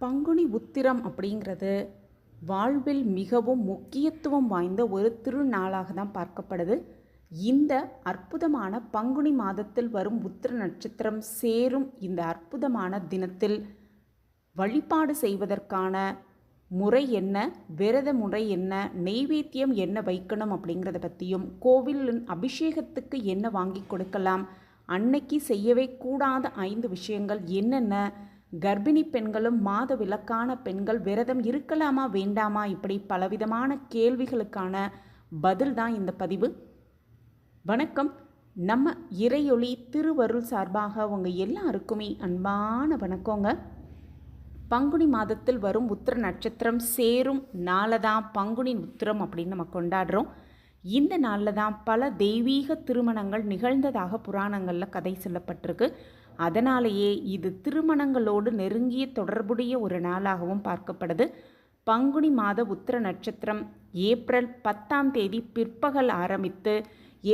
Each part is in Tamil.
பங்குனி உத்திரம் அப்படிங்கிறது வாழ்வில் மிகவும் முக்கியத்துவம் வாய்ந்த ஒரு திருநாளாக தான் பார்க்கப்படுது. இந்த அற்புதமான பங்குனி மாதத்தில் வரும் உத்திர நட்சத்திரம் சேரும் இந்த அற்புதமான தினத்தில் வழிபாடு செய்வதற்கான முறை என்ன விரத முறை என்ன நெய்வேத்தியம் என்ன வைக்கணும் அப்படிங்கிறத பற்றியும் கோவிலின் அபிஷேகத்துக்கு என்ன வாங்கி கொடுக்கலாம் அன்னைக்கு செய்யவே கூடாத ஐந்து விஷயங்கள் என்னென்ன கர்ப்பிணி பெண்களும் மாத விலக்கான பெண்கள் விரதம் இருக்கலாமா வேண்டாமா? இப்படி பலவிதமான கேள்விகளுக்கான பதில் தான் இந்த பதிவு. வணக்கம். நம்ம இறையொளி திருவருள் சார்பாக உங்கள் எல்லாருக்குமே அன்பான வணக்கங்க. பங்குனி மாதத்தில் வரும் உத்திர நட்சத்திரம் சேரும் நாளை தான் பங்குனி உத்திரம் அப்படின்னு நம்ம கொண்டாடுறோம். இந்த நாளில் தான் பல தெய்வீக திருமணங்கள் நிகழ்ந்ததாக புராணங்களில் கதை சொல்லப்பட்டிருக்கு. அதனாலேயே இது திருமணங்களோடு நெருங்கிய தொடர்புடைய ஒரு நாளாகவும் பார்க்கப்படுது. பங்குனி மாத உத்திர நட்சத்திரம் ஏப்ரல் பத்தாம் தேதி பிற்பகல் ஆரம்பித்து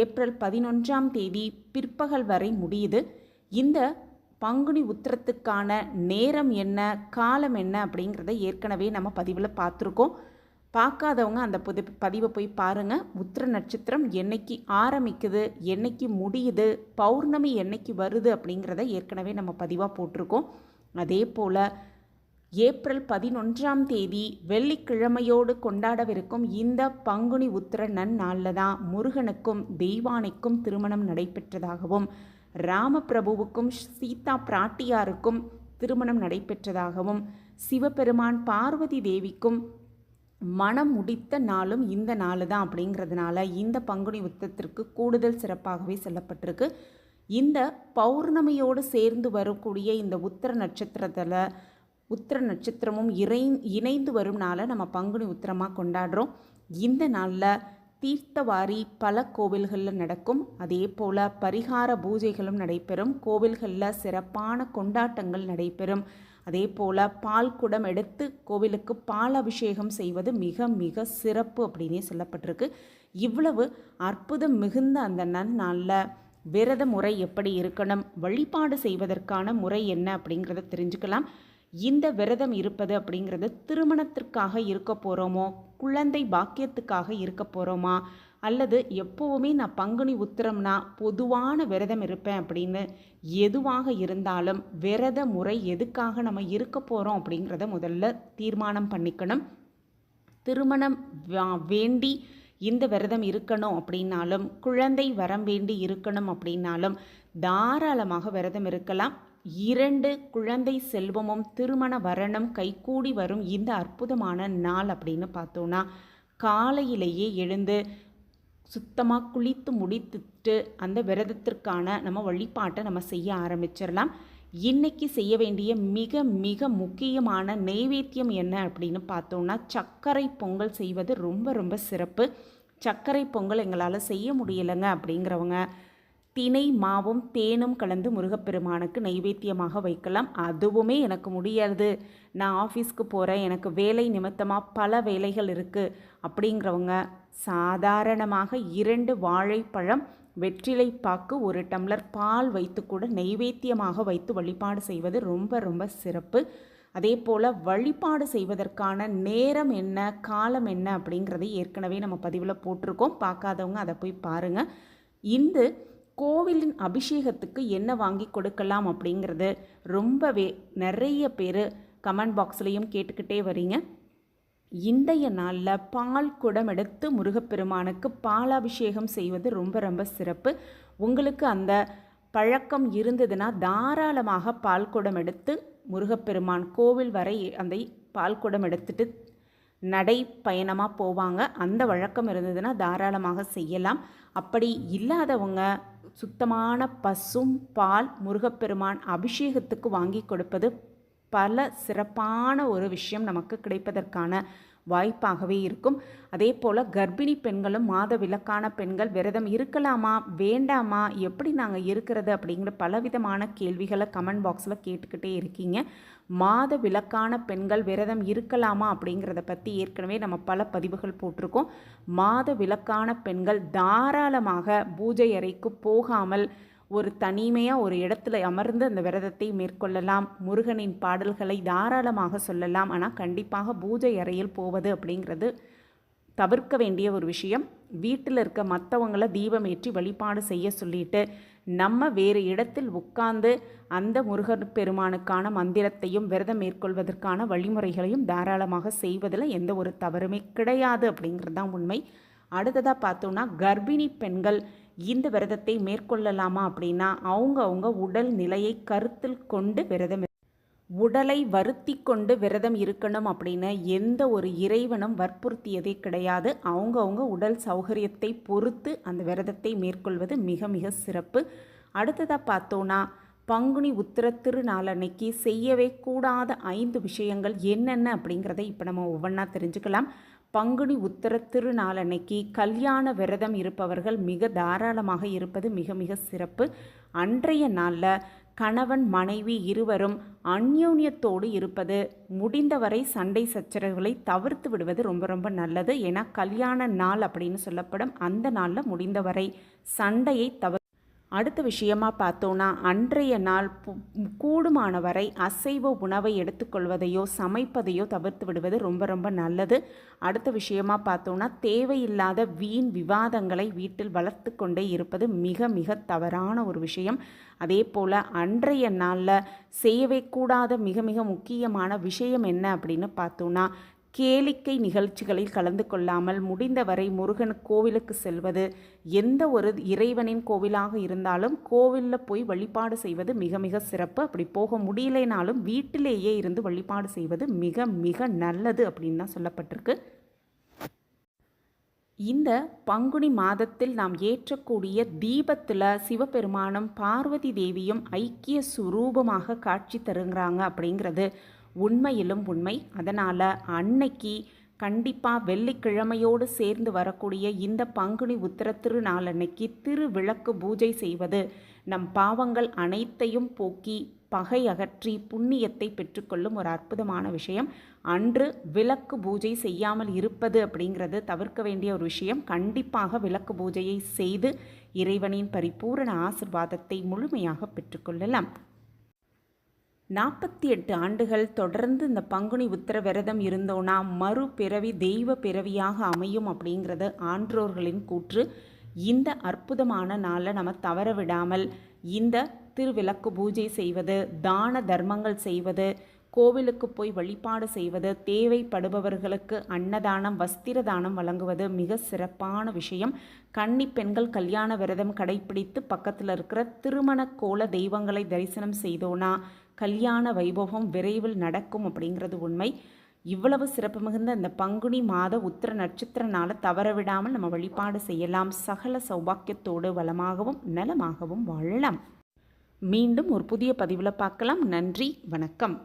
ஏப்ரல் பதினொன்றாம் தேதி பிற்பகல் வரை முடியுது. இந்த பங்குனி உத்திரத்துக்கான நேரம் என்ன காலம் என்ன அப்படிங்கிறத ஏற்கனவே நம்ம பதிவில் பார்த்துருக்கோம். பார்க்காதவங்க அந்த புது பதிவை போய் பாருங்கள் உத்திர நட்சத்திரம் என்னைக்கு ஆரம்பிக்குது என்னைக்கு முடியுது பௌர்ணமி என்னைக்கு வருது அப்படிங்கிறத ஏற்கனவே நம்ம பதிவாக போட்டிருக்கோம். அதே போல் ஏப்ரல் பதினொன்றாம் தேதி வெள்ளிக்கிழமையோடு கொண்டாடவிருக்கும் இந்த பங்குனி உத்திர நன்னாளில் தான் முருகனுக்கும் தெய்வானைக்கும் திருமணம் நடைபெற்றதாகவும் ராமபிரபுவுக்கும் சீதா பிராட்டியாருக்கும் திருமணம் நடைபெற்றதாகவும் சிவபெருமான் பார்வதி தேவிக்கும் மனம் முடித்த நாளும் இந்த நாள் தான் அப்படிங்கிறதுனால இந்த பங்குனி உத்தத்திற்கு கூடுதல் சிறப்பாகவே சொல்லப்பட்டிருக்கு. இந்த பௌர்ணமியோடு சேர்ந்து வரக்கூடிய இந்த உத்திர நட்சத்திரத்தில் உத்திர நட்சத்திரமும் இறை இணைந்து வரும் நாளை நம்ம பங்குனி உத்திரமாக கொண்டாடுறோம். இந்த நாளில் தீர்த்தவாரி பல கோவில்களில் நடக்கும். அதே போல் பரிகார பூஜைகளும் நடைபெறும். கோவில்களில் சிறப்பான கொண்டாட்டங்கள் நடைபெறும். அதே போல் பால் குடம் எடுத்து கோவிலுக்கு பால் அபிஷேகம் செய்வது மிக மிக சிறப்பு அப்படின்னே சொல்லப்பட்டிருக்கு. இவ்வளவு அற்புதம் மிகுந்த அந்த நன்னாளில் விரத முறை எப்படி இருக்கணும்? வழிபாடு செய்வதற்கான முறை என்ன அப்படிங்கிறத தெரிஞ்சுக்கலாம். இந்த விரதம் இருப்பது அப்படிங்கிறது திருமணத்திற்காக இருக்க போகிறோமோ குழந்தை பாக்கியத்துக்காக இருக்க போகிறோமா அல்லது எப்போவுமே நான் பங்குனி உத்திரம்னா பொதுவான விரதம் இருப்பேன் அப்படின்னு எதுவாக இருந்தாலும் விரத முறை எதுக்காக நம்ம இருக்க போகிறோம் அப்படிங்கிறத முதல்ல தீர்மானம் பண்ணிக்கணும். திருமணம் வேண்டி இந்த விரதம் இருக்கணும் அப்படின்னாலும் குழந்தை வரம் வேண்டி இருக்கணும் அப்படின்னாலும் தாராளமாக விரதம் இருக்கலாம். இரண்டு குழந்தை செல்வமும் திருமண வரணும் கைகூடி வரும் இந்த அற்புதமான நாள் அப்படின்னு பார்த்தோன்னா காலையிலேயே எழுந்து சுத்தமாக குளித்து முடித்துட்டு அந்த விரதத்திற்கான நம்ம வழிபாட்டை நம்ம செய்ய ஆரம்பிச்சிடலாம். இன்னைக்கு செய்ய வேண்டிய மிக மிக முக்கியமான நெய்வேத்தியம் என்ன அப்படின்னு பார்த்தோன்னா சர்க்கரை பொங்கல் செய்வது ரொம்ப ரொம்ப சிறப்பு. சர்க்கரை பொங்கல் எங்களால் செய்ய முடியலைங்க அப்படிங்கிறவங்க தினை மாவும் தேனும் கலந்து முருகப்பெருமானுக்கு நைவேத்தியமாக வைக்கலாம். அதுவுமே எனக்கு முடியாது. நான் ஆஃபீஸ்க்கு போகிறேன் எனக்கு வேலை நிமித்தமாக பல வேலைகள் இருக்குது அப்படிங்கிறவங்க சாதாரணமாக இரண்டு வாழைப்பழம் வெற்றிலை பாக்கு ஒரு டம்ளர் பால் வைத்து கூட நைவேத்தியமாக வைத்து வழிபாடு செய்வது ரொம்ப ரொம்ப சிறப்பு. அதே போல் வழிபாடு செய்வதற்கான நேரம் என்ன காலம் என்ன அப்படிங்கிறத ஏற்கனவே நம்ம பதிவில் போட்டிருக்கோம். பார்க்காதவங்க அதை போய் பாருங்கள் இந்து கோவிலின் அபிஷேகத்துக்கு என்ன வாங்கி கொடுக்கலாம் அப்படிங்கிறது ரொம்பவே நிறைய பேர் கமெண்ட் பாக்ஸ்லேயும் கேட்டுக்கிட்டே வரீங்க. இன்றைய நாளில் பால் குடம் எடுத்து முருகப்பெருமானுக்கு பாலாபிஷேகம் செய்வது ரொம்ப ரொம்ப சிறப்பு. உங்களுக்கு அந்த பழக்கம் இருந்ததுன்னா தாராளமாக பால் குடம் எடுத்து முருகப்பெருமான் கோவில் வரை அந்த பால் குடம் எடுத்துட்டு நடை பயணமாக போவாங்க. அந்த வழக்கம் இருந்ததுன்னா தாராளமாக செய்யலாம். அப்படி இல்லாதவங்க சுத்தமான பசும் பால் முருகப்பெருமான் அபிஷேகத்துக்கு வாங்கி கொடுப்பது பல சிறப்பான ஒரு விஷயம் நமக்கு கிடைப்பதற்கான வாய்ப்பாகவே இருக்கும். அதே போல் கர்ப்பிணி பெண்களும் மாத விலக்கான பெண்கள் விரதம் இருக்கலாமா வேண்டாமா எப்படி நாங்கள் இருக்கிறது அப்படிங்கிற பலவிதமான கேள்விகளை கமெண்ட் பாக்ஸில் கேட்டுக்கிட்டே இருக்கீங்க. மாத விலக்கான பெண்கள் விரதம் இருக்கலாமா அப்படிங்கிறத பற்றி ஏற்கனவே நம்ம பல பதிவுகள் போட்டிருக்கோம். மாத விலக்கான பெண்கள் தாராளமாக பூஜை அறைக்கு போகாமல் ஒரு தனிமையாக ஒரு இடத்துல அமர்ந்து அந்த விரதத்தை மேற்கொள்ளலாம். முருகனின் பாடல்களை தாராளமாக சொல்லலாம். ஆனால் கண்டிப்பாக பூஜை அறையில் போவது அப்படிங்கிறது தவிர்க்க வேண்டிய ஒரு விஷயம். வீட்டில் இருக்க மற்றவங்கள தீபம் ஏற்றி வழிபாடு செய்ய சொல்லிட்டு நம்ம வேறு இடத்தில் உட்கார்ந்து அந்த முருகன் பெருமானுக்கான மந்திரத்தையும் விரதம் மேற்கொள்வதற்கான வழிமுறைகளையும் தாராளமாக செய்வதில் எந்த ஒரு தவறுமே கிடையாது அப்படிங்கிறது தான் உண்மை. அடுத்ததாக பார்த்தோன்னா கர்ப்பிணி பெண்கள் இந்த விரதத்தை மேற்கொள்ளலாமா அப்படின்னா அவங்க அவங்க உடல் நிலையை கருத்தில் கொண்டு விரதம் உடலை வருத்தி கொண்டு விரதம் இருக்கணும் அப்படின்னு எந்த ஒரு இறைவனும் வற்புறுத்தியதே கிடையாது. அவங்கவுங்க உடல் சௌகரியத்தை பொறுத்து அந்த விரதத்தை மேற்கொள்வது மிக மிக சிறப்பு. அடுத்ததாக பார்த்தோன்னா பங்குனி உத்திர திருநாள் அன்னைக்கு செய்யவே கூடாத ஐந்து விஷயங்கள் என்னென்ன அப்படிங்கிறத இப்போ நம்ம ஒவ்வொன்றா தெரிஞ்சுக்கலாம். பங்குனி உத்தர திருநாளன்னைக்கு கல்யாண விரதம் இருப்பவர்கள் மிக தாராளமாக இருப்பது மிக மிக சிறப்பு. அன்றைய நாளில் கணவன் மனைவி இருவரும் அந்யோன்யத்தோடு இருப்பது முடிந்தவரை சண்டை சச்சரவுகளை தவிர்த்து விடுவது ரொம்ப ரொம்ப நல்லது. ஏன்னா கல்யாண நாள் அப்படின்னு சொல்லப்படும் அந்த நாளில் முடிந்தவரை சண்டையை தவிர அடுத்த விஷயமா பார்த்தோன்னா அன்றைய நாள் பு- கூடுமான வரை அசைவ உணவை எடுத்துக்கொள்வதையோ சமைப்பதையோ தவிர்த்து விடுவது ரொம்ப ரொம்ப நல்லது. அடுத்த விஷயமா பார்த்தோன்னா தேவையில்லாத வீண் விவாதங்களை வீட்டில் வளர்த்து கொண்டே இருப்பது மிக மிக தவறான ஒரு விஷயம். அதே போல் அன்றைய நாளில் செய்யவே கூடாத மிக மிக முக்கியமான விஷயம் என்ன அப்படின்னு பார்த்தோன்னா கேளிக்கை நிகழ்ச்சிகளில் கலந்து கொள்ளாமல் முடிந்தவரை முருகன் கோவிலுக்கு செல்வது எந்த ஒரு இறைவனின் கோவிலாக இருந்தாலும் கோவிலில் போய் வழிபாடு செய்வது மிக மிக சிறப்பு. அப்படி போக முடியலைனாலும் வீட்டிலேயே இருந்து வழிபாடு செய்வது மிக மிக நல்லது அப்படின்னு தான் சொல்லப்பட்டிருக்கு. இந்த பங்குனி மாதத்தில் நாம் ஏற்றக்கூடிய தீபத்தில் சிவபெருமானும் பார்வதி தேவியும் ஐக்கிய சுரூபமாக காட்சி தருங்கிறாங்க அப்படிங்கிறது உண்மையிலும் உண்மை. அதனால் அன்னைக்கு கண்டிப்பாக வெள்ளிக்கிழமையோடு சேர்ந்து வரக்கூடிய இந்த பங்குனி உத்திர திருநாள் அன்னைக்கு திருவிளக்கு பூஜை செய்வது நம் பாவங்கள் அனைத்தையும் போக்கி பகை அகற்றி புண்ணியத்தை பெற்றுக்கொள்ளும் ஒரு அற்புதமான விஷயம். அன்று விளக்கு பூஜை செய்யாமல் இருப்பது அப்படிங்கிறது தவிர்க்க வேண்டிய ஒரு விஷயம். கண்டிப்பாக விளக்கு பூஜையை செய்து இறைவனின் பரிபூரண ஆசிர்வாதத்தை முழுமையாக பெற்றுக்கொள்ளலாம். நாற்பத்தி எட்டு ஆண்டுகள் தொடர்ந்து இந்த பங்குனி உத்திர விரதம் இருந்தோன்னா மறுபிறவி தெய்வ பிறவியாக அமையும் அப்படிங்கிறது ஆன்றோர்களின் கூற்று. இந்த அற்புதமான நாளை நம்ம தவற விடாமல் இந்த திருவிளக்கு பூஜை செய்வது தான தர்மங்கள் செய்வது கோவிலுக்கு போய் வழிபாடு செய்வது தேவைப்படுபவர்களுக்கு அன்னதானம் வஸ்திர தானம் வழங்குவது மிக சிறப்பான விஷயம். கன்னி பெண்கள் கல்யாண விரதம் கடைபிடித்து பக்கத்தில் இருக்கிற திருமண கோல தெய்வங்களை தரிசனம் செய்தோன்னா கல்யாண வைபவம் விரைவில் நடக்கும் அப்படிங்கிறது உண்மை. இவ்வளவு சிறப்பு மிகுந்த இந்த பங்குனி மாத உத்திர நட்சத்திரனால தவறவிடாமல் தவற விடாமல் நம்ம வழிபாடு செய்யலாம். சகல சௌபாக்கியத்தோடு வளமாகவும் நலமாகவும் வாழலாம். மீண்டும் ஒரு புதிய பதிவில் பார்க்கலாம். நன்றி வணக்கம்.